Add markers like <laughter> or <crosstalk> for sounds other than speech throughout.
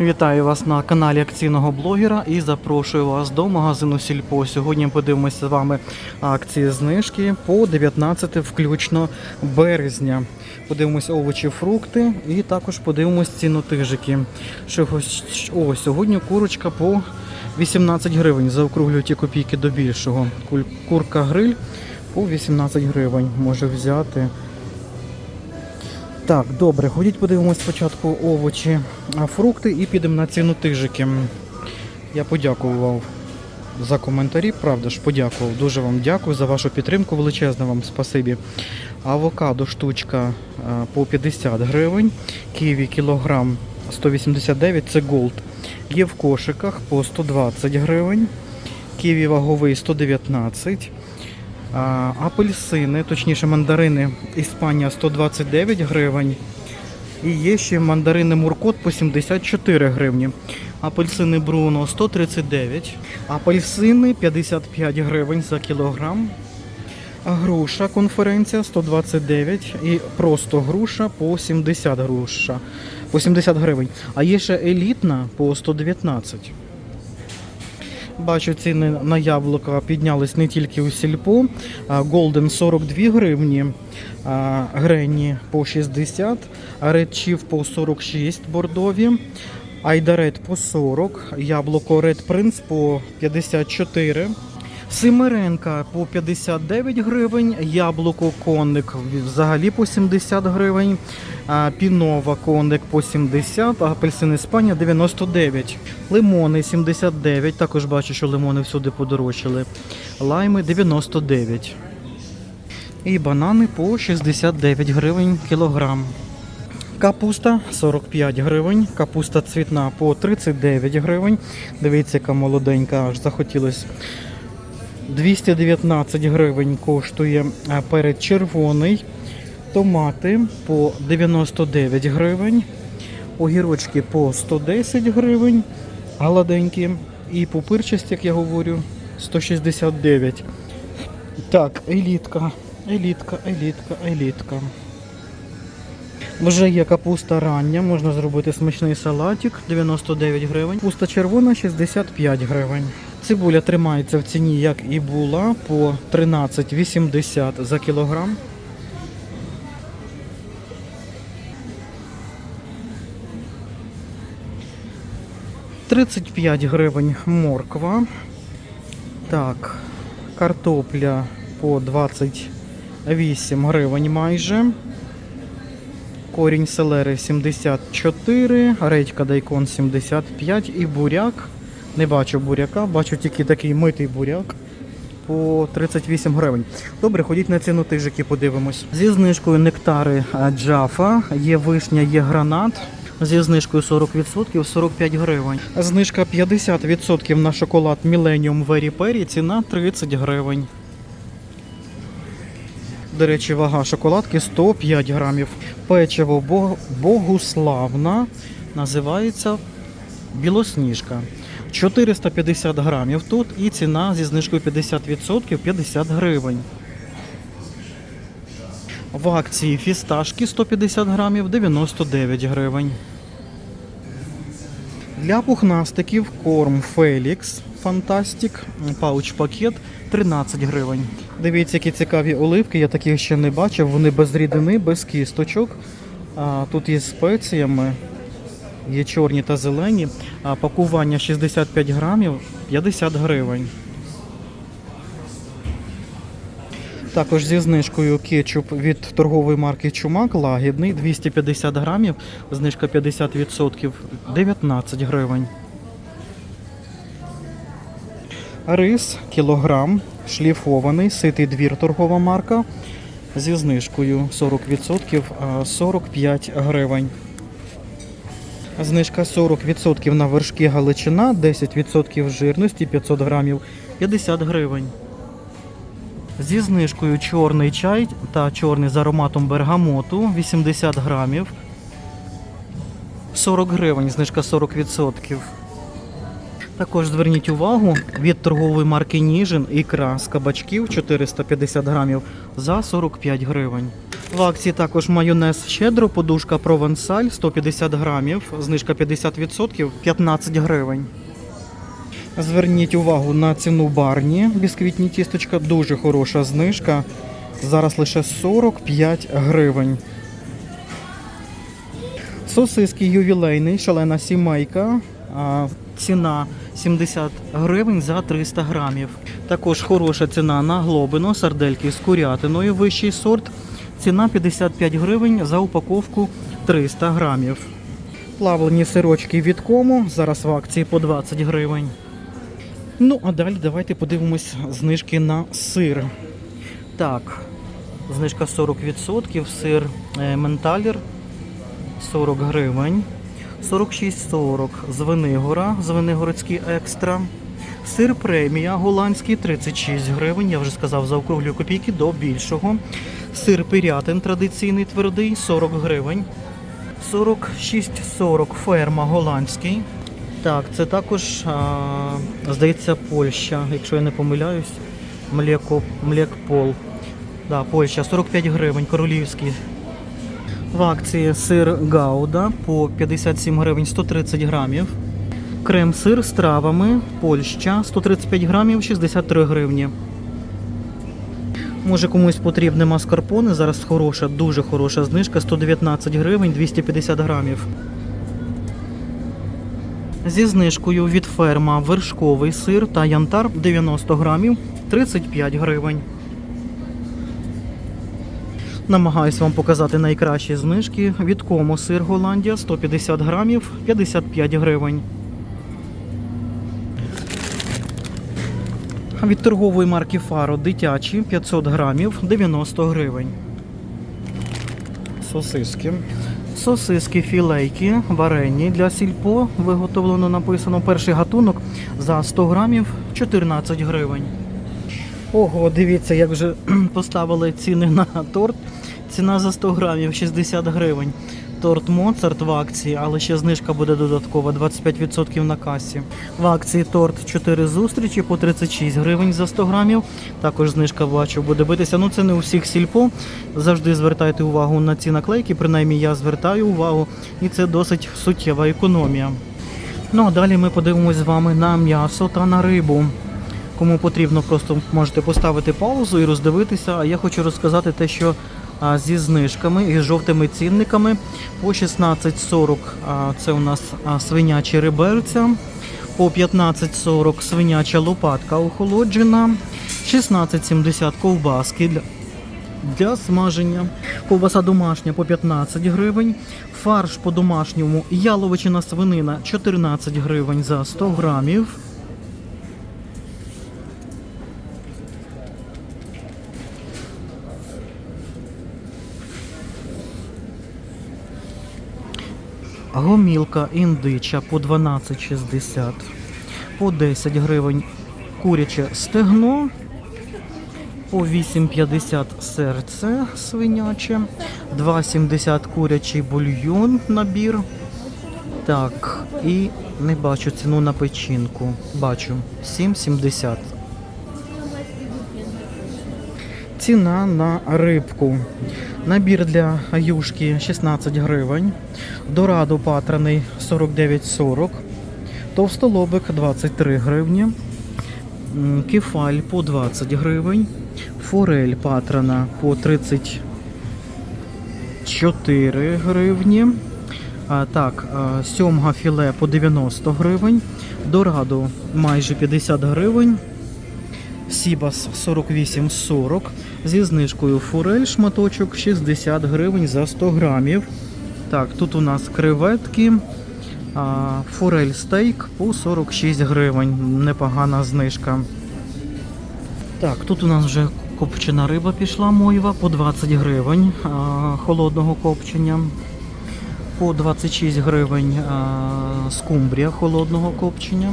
Вітаю вас на каналі акційного блогера і запрошую вас до магазину Сільпо. Сьогодні подивимося з вами акції знижки по 19 включно березня. Подивимось овочі, фрукти і також подивимось цінотижики. О, сьогодні курочка по 18 гривень. Заокруглюю ті копійки до більшого. Курка гриль по 18 гривень може взяти. Так, добре, ходіть подивимось спочатку овочі, фрукти і підемо на ціну тижики. Я подякував за коментарі, правда ж, подякував. Дуже вам дякую за вашу підтримку, величезне вам спасибі. Авокадо штучка по 50 гривень, ківі кілограм 189, це голд. Є в кошиках по 120 гривень, ківі ваговий 119 а, апельсини, точніше мандарини Іспанія 129 гривень. І є ще мандарини Муркот по 74 гривні. Апельсини Бруно 139, апельсини 55 гривень за кілограм. Груша конференція 129 і просто груша по 70 груша. По 70 гривень. А є ще елітна по 119. Бачу, ціни на яблука піднялись не тільки у сільпо. Голден 42 гривні, Гренні по 60, Редчів по 46 бордові, Айдарет по 40, яблуко Red Prince по 54. Семеренка по 59 гривень, яблуко конник взагалі по 70 гривень, пінова конник по 70, а апельсин Іспанія 99. Лимони 79, також бачу, що лимони всюди подорожчали. Лайми 99. І банани по 69 гривень кілограм. Капуста 45 гривень, капуста цвітна по 39 гривень. Дивіться, яка молоденька, аж захотілось. 219 гривень коштує а, перець червоний. Томати по 99 гривень. Огірочки по 110 гривень. Гладенькі. І пупирчасті, як я говорю, 169. Так, елітка, елітка, елітка, елітка. Вже є капуста рання, можна зробити смачний салатик 99 гривень. Капуста червона 65 гривень. Цибуля тримається в ціні, як і була, по 13,80 за кілограм. Тридцять п'ять гривень морква. Так, картопля по 28 гривень майже. Корінь селери 74, редька дайкон 75 і буряк. Не бачу буряка, бачу тільки такий митий буряк по 38 гривень. Добре, ходіть на ціну тижики, подивимось. Зі знижкою нектари Джафа, є вишня, є гранат. Зі знижкою 40% 45 гривень. Знижка 50% на шоколад Millennium Very Perry, ціна 30 гривень. До речі, вага шоколадки 105 грамів. Печиво Бо- Богуславна називається білосніжка. 450 грамів тут і ціна зі знижкою 50% 50 гривень. В акції фісташки 150 грамів 99 гривень. Для пухнастиків корм Фелікс Фантастик, пауч пакет 13 гривень. Дивіться, які цікаві оливки, я таких ще не бачив. Вони без рідини, без кісточок. Тут є спеціями, є чорні та зелені. А, пакування 65 грамів 50 гривень. Також зі знижкою кетчуп від торгової марки Чумак лагідний 250 грамів, знижка 50%, 19 гривень. Рис кілограм, шліфований, ситий двір торгова марка зі знижкою 40%, 45 гривень. Знижка 40% на вершки Галичина, 10% жирності, 500 грамів, 50 гривень. Зі знижкою чорний чай та чорний з ароматом бергамоту 80 грамів. 40 гривень, знижка 40%. Також зверніть увагу від торгової марки Ніжин ікра з кабачків 450 грамів за 45 гривень. В акції також майонез щедро, подушка провансаль 150 грамів, знижка 50%, 15 гривень. Зверніть увагу на ціну барні. Бісквітні тісточка, дуже хороша знижка. Зараз лише 45 гривень. Сосиски ювілейний, шалена сімейка. Ціна 70 гривень за 300 грамів. Також хороша ціна на глобино, сардельки з курятиною, вищий сорт. Ціна 55 гривень за упаковку 300 грамів. Плавлені сирочки від кому. Зараз в акції по 20 гривень. Ну, а далі давайте подивимось знижки на сир. Так, знижка 40%, сир е, Менталер 40 гривень. 46,40 Звенигора, Звенигородський екстра. Сир премія голландський 36 гривень. Я вже сказав, заокруглюю копійки до більшого. Сир пирятин традиційний твердий 40 гривень. 46,40 ферма голландський. Так, це також, а, здається, Польща, якщо я не помиляюсь. Млеко, Млекпол. Да, Польща 45 гривень, королівський. В акції сир Гауда по 57 гривень 130 грамів. Крем-сир з травами Польща 135 грамів 63 гривні. Може комусь потрібне маскарпоне. Зараз хороша, дуже хороша знижка 119 гривень 250 грамів. Зі знижкою від ферма вершковий сир та янтар 90 грамів 35 гривень. Намагаюсь вам показати найкращі знижки. Від кому сир Голландія 150 грамів 55 гривень. Від торгової марки Фаро дитячі 500 грамів 90 гривень. Сосиски. Сосиски філейки варені для сільпо. Виготовлено написано перший гатунок за 100 грамів 14 гривень. Ого, дивіться, як вже <clears throat> поставили ціни на торт. Ціна за 100 грамів 60 гривень. Торт Моцарт в акції, але ще знижка буде додаткова 25% на касі. В акції торт 4 зустрічі по 36 гривень за 100 грамів. Також знижка бачу буде битися. Ну це не у всіх сільпо. Завжди звертайте увагу на ці наклейки. Принаймні я звертаю увагу, і це досить суттєва економія. Ну а далі ми подивимось з вами на м'ясо та на рибу. Кому потрібно, просто можете поставити паузу і роздивитися. А я хочу розказати те, що зі знижками і жовтими цінниками по 16,40 а, це у нас свинячі реберця, по 15,40 свиняча лопатка охолоджена, 16,70 ковбаски для, для смаження. Ковбаса домашня по 15 гривень. Фарш по домашньому яловичина свинина 14 гривень за 100 грамів. Гомілка індича по 12,60, по 10 гривень куряче стегно, по 8,50 серце свиняче, 2,70 курячий бульйон набір. Так, і не бачу ціну на печінку. Бачу 7,70. Ціна на рибку. Набір для юшки 16 гривень. Дорадо патраний 49,40. Товстолобик 23 гривні. Кефаль по 20 гривень. Форель патрана по 34 гривні. А, так, сьомга філе по 90 гривень. Дорадо майже 50 гривень. Сібас 48,40 зі знижкою форель шматочок 60 гривень за 100 грамів. Так, тут у нас креветки, форель стейк по 46 гривень. Непогана знижка. Так, тут у нас вже копчена риба пішла мойва по 20 гривень холодного копчення. По 26 гривень скумбрія холодного копчення.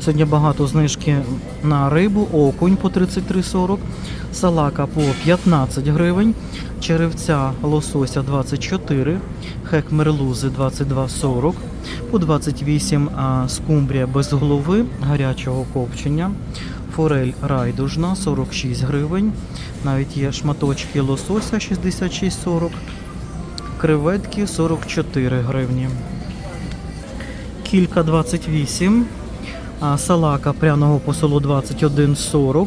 Сьогодні багато знижки на рибу, окунь по 33,40, салака по 15 гривень, черевця лосося 24, хек мерлузи 22,40, по 28 а, скумбрія без голови гарячого копчення, Форель райдужна 46 гривень. Навіть є шматочки лосося 66,40. Креветки 44 гривні. Кілька 28. А салака пряного посолу 21,40.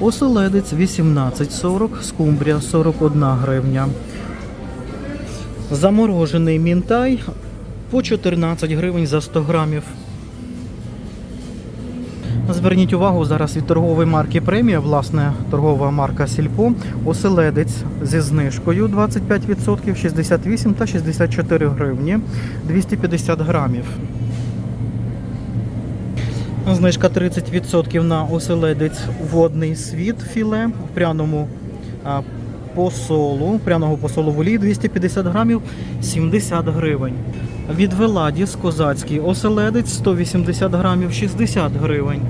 Оселедець 18,40. Скумбрія 41 гривня. Заморожений мінтай по 14 гривень за 100 грамів. Зверніть увагу, зараз від торгової марки Премія, власне, торгова марка Сільпо, оселедець зі знижкою 25%, 68 та 64 гривні, 250 грамів. Знижка 30% на оселедець водний світ філе в пряному посолу, пряного посолу в олії 250 грамів 70 гривень. Від Веладіс козацький оселедець 180 грамів 60 гривень.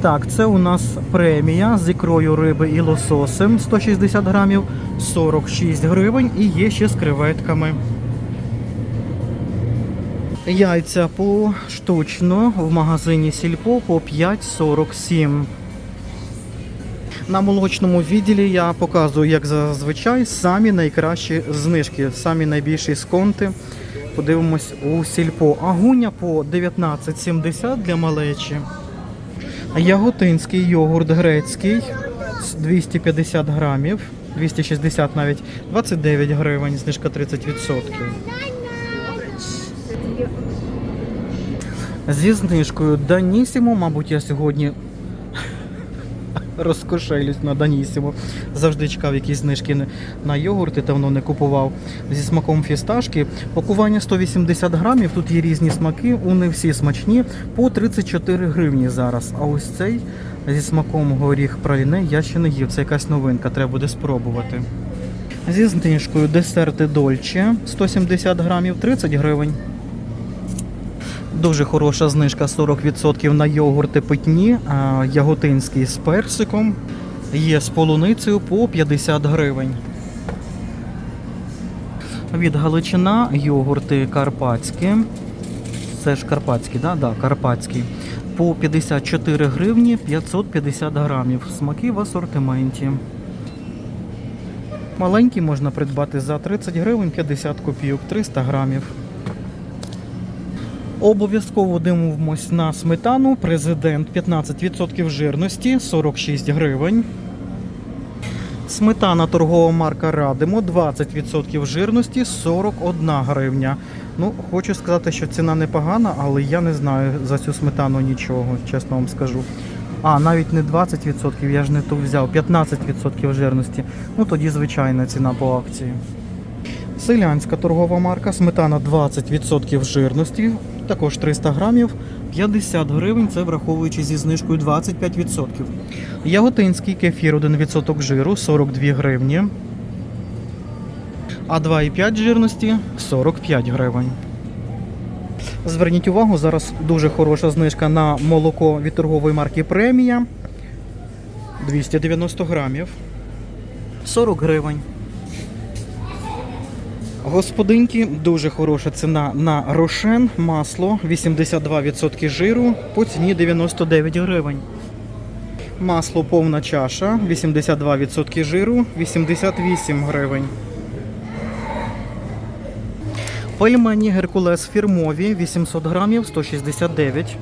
Так, це у нас премія з ікрою риби і лососем 160 грамів 46 гривень і є ще з креветками. Яйця поштучно в магазині Сільпо по 5,47. На молочному відділі я показую, як зазвичай, самі найкращі знижки, самі найбільші сконти. Подивимось у сільпо. Агуня по 19,70 для малечі. Яготинський йогурт грецький з 250 грамів, 260 навіть, 29 гривень, знижка 30%. Зі знижкою Данісімо, мабуть, я сьогодні розкошелюсь на Данісімо. Завжди чекав якісь знижки на- йогурти, давно не купував. Зі смаком фісташки. Пакування 180 грамів, тут є різні смаки, вони всі смачні, по 34 гривні зараз. А ось цей зі смаком горіх праліне я ще не їв. Це якась новинка, треба буде спробувати. Зі знижкою десерти Дольче 170 грамів 30 гривень. Дуже хороша знижка 40% на йогурти питні, яготинський з персиком. Є з полуницею по 50 гривень. Від Галичина йогурти карпатські. Це ж карпатські, да? Да, карпатські. По 54 гривні 550 грамів. Смаки в асортименті. Маленькі можна придбати за 30 гривень 50 копійок, 300 грамів. Обов'язково дивимось на сметану. Президент 15% жирності 46 гривень. Сметана торгова марка Радимо 20% жирності 41 гривня. Ну, хочу сказати, що ціна непогана, але я не знаю за цю сметану нічого, чесно вам скажу. А, навіть не 20%, я ж не ту взяв, 15% жирності. Ну тоді звичайна ціна по акції. Селянська торгова марка, сметана 20% жирності, також 300 грамів, 50 гривень, це враховуючи зі знижкою 25%. Яготинський кефір 1% жиру 42 гривні. А 2,5 жирності 45 гривень. Зверніть увагу, зараз дуже хороша знижка на молоко від торгової марки Премія. 290 грамів. 40 гривень. Господинки, дуже хороша ціна на рошен, масло 82% жиру по ціні 99 гривень. Масло повна чаша 82% жиру 88 гривень. Пельмені Геркулес фірмові 800 грамів 169.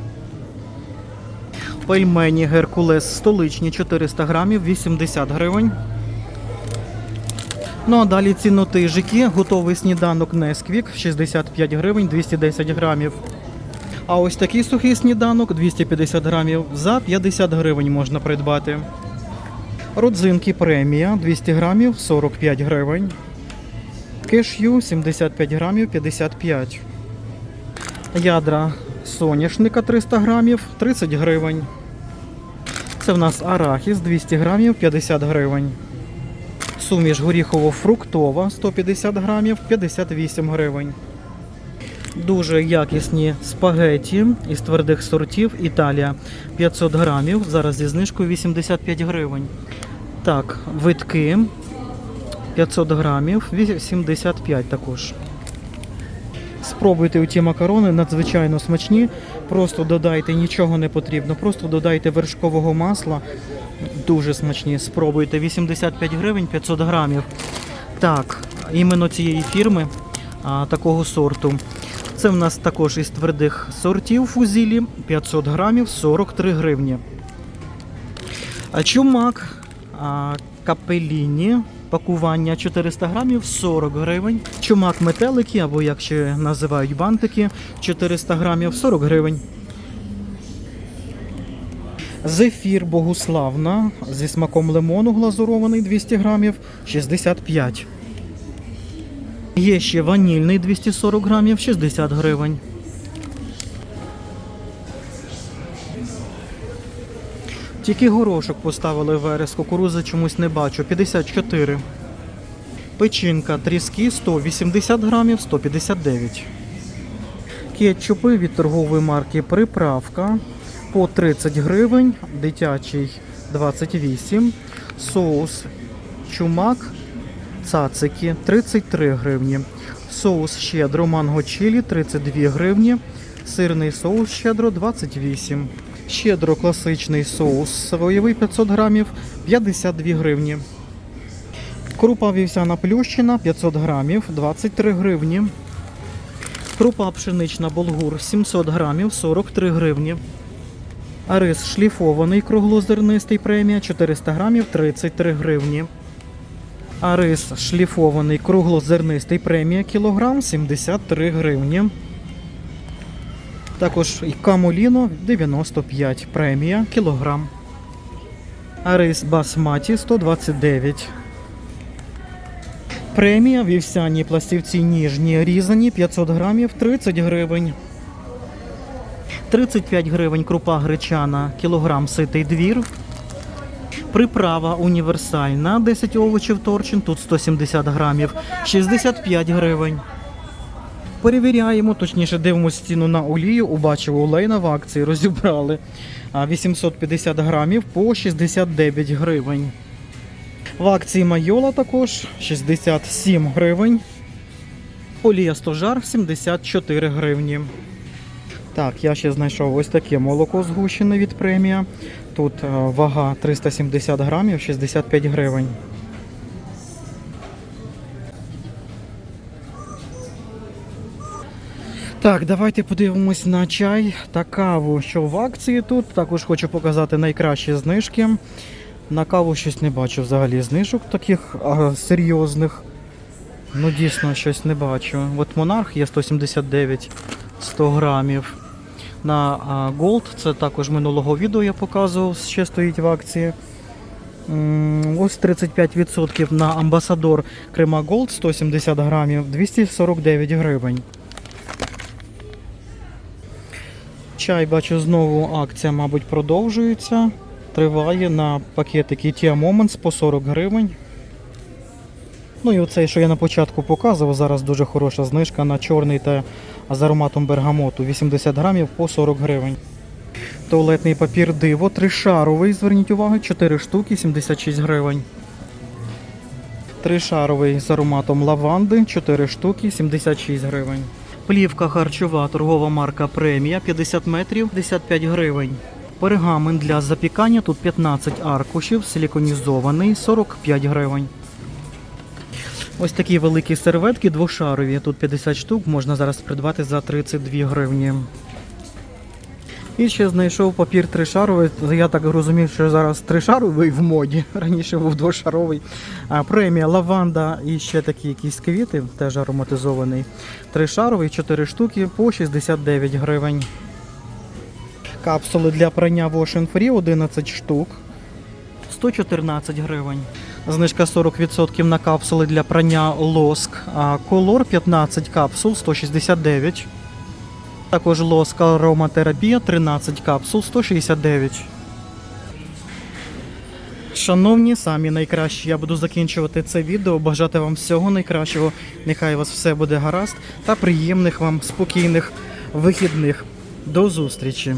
Пельмені Геркулес столичні 400 грамів 80 гривень. Ну а далі цінотижики. Готовий сніданок Несквік 65 гривень 210 грамів. А ось такий сухий сніданок 250 грамів за 50 гривень можна придбати. Родзинки премія 200 грамів 45 гривень. Кешю 75 грамів 55. Ядра соняшника 300 грамів 30 гривень. Це в нас арахіс 200 грамів 50 гривень. Суміш горіхово-фруктова 150 грамів 58 гривень. Дуже якісні спагеті із твердих сортів Італія 500 грамів. Зараз зі знижкою 85 гривень. Так, витки 500 грамів 85 також. Спробуйте у ті макарони, надзвичайно смачні. Просто додайте, нічого не потрібно, просто додайте вершкового масла. Дуже смачні. Спробуйте 85 гривень 500 грамів. Так, іменно цієї фірми, а, такого сорту. Це в нас також із твердих сортів фузілі 500 грамів 43 гривні. А чумак а, капеліні. Пакування 400 грамів 40 гривень. Чумак метелики, або як ще називають бантики, 400 грамів 40 гривень. Зефір Богуславна зі смаком лимону глазурований 200 грамів 65. Є ще ванільний 240 грамів 60 гривень. Тільки горошок поставили верес, кукурузи чомусь не бачу. 54. Печінка тріски 180 грамів 159. Кетчупи від торгової марки Приправка по 30 гривень, дитячий 28. Соус чумак цацики 33 гривні. Соус щедро манго чилі 32 гривні. Сирний соус щедро 28. Щедро класичний соус соєвий 500 грамів 52 гривні. Крупа вівсяна плющина 500 грамів 23 гривні. Крупа пшенична болгур 700 грамів 43 гривні. Рис шліфований круглозернистий премія 400 грамів 33 гривні. А рис шліфований круглозернистий премія кілограм 73 гривні. Також і камоліно 95 премія кілограм. А рис басматі 129. Премія вівсяні пластівці ніжні різані 500 грамів 30 гривень. 35 гривень крупа гречана, кілограм ситий двір. Приправа універсальна, 10 овочів торчин, тут 170 грамів, 65 гривень. Перевіряємо, точніше дивимося ціну на олію. Убачив олейна в акції, розібрали. 850 грамів по 69 гривень. В акції Майола також 67 гривень. Олія стожар 74 гривні. Так, я ще знайшов ось таке молоко згущене від премія. Тут е, вага 370 грамів, 65 гривень. Так, давайте подивимось на чай та каву, що в акції тут. Також хочу показати найкращі знижки. На каву щось не бачу взагалі знижок таких а, серйозних. Ну, дійсно, щось не бачу. От монарх є 179 100 грамів. На Gold, це також минулого відео я показував, ще стоїть в акції. Ось 35% на амбасадор Крема Gold 170 грамів, 249 гривень. Чай, бачу, знову акція, мабуть, продовжується. Триває на пакетики Tia Moments по 40 гривень. Ну і оцей, що я на початку показував, зараз дуже хороша знижка на чорний та з ароматом бергамоту 80 грамів по 40 гривень. Туалетний папір диво тришаровий, зверніть увагу, 4 штуки, 76 гривень. Тришаровий з ароматом лаванди, 4 штуки, 76 гривень. Плівка харчова торгова марка премія 50 метрів 55 гривень. Пергамент для запікання тут 15 аркушів, силіконізований 45 гривень. Ось такі великі серветки двошарові. Тут 50 штук, можна зараз придбати за 32 гривні. І ще знайшов папір тришаровий. Я так розумів, що зараз тришаровий в моді. <laughs> Раніше був двошаровий. А, премія лаванда і ще такі якісь квіти, теж ароматизований. Тришаровий, 4 штуки по 69 гривень. Капсули для прання Wash Free 11 штук. 114 гривень. Знижка 40% на капсули для прання лоск. А колор 15 капсул 169. Також лоска ароматерапія 13 капсул 169. Шановні, самі найкращі, я буду закінчувати це відео. Бажати вам всього найкращого. Нехай у вас все буде гаразд та приємних вам спокійних вихідних. До зустрічі!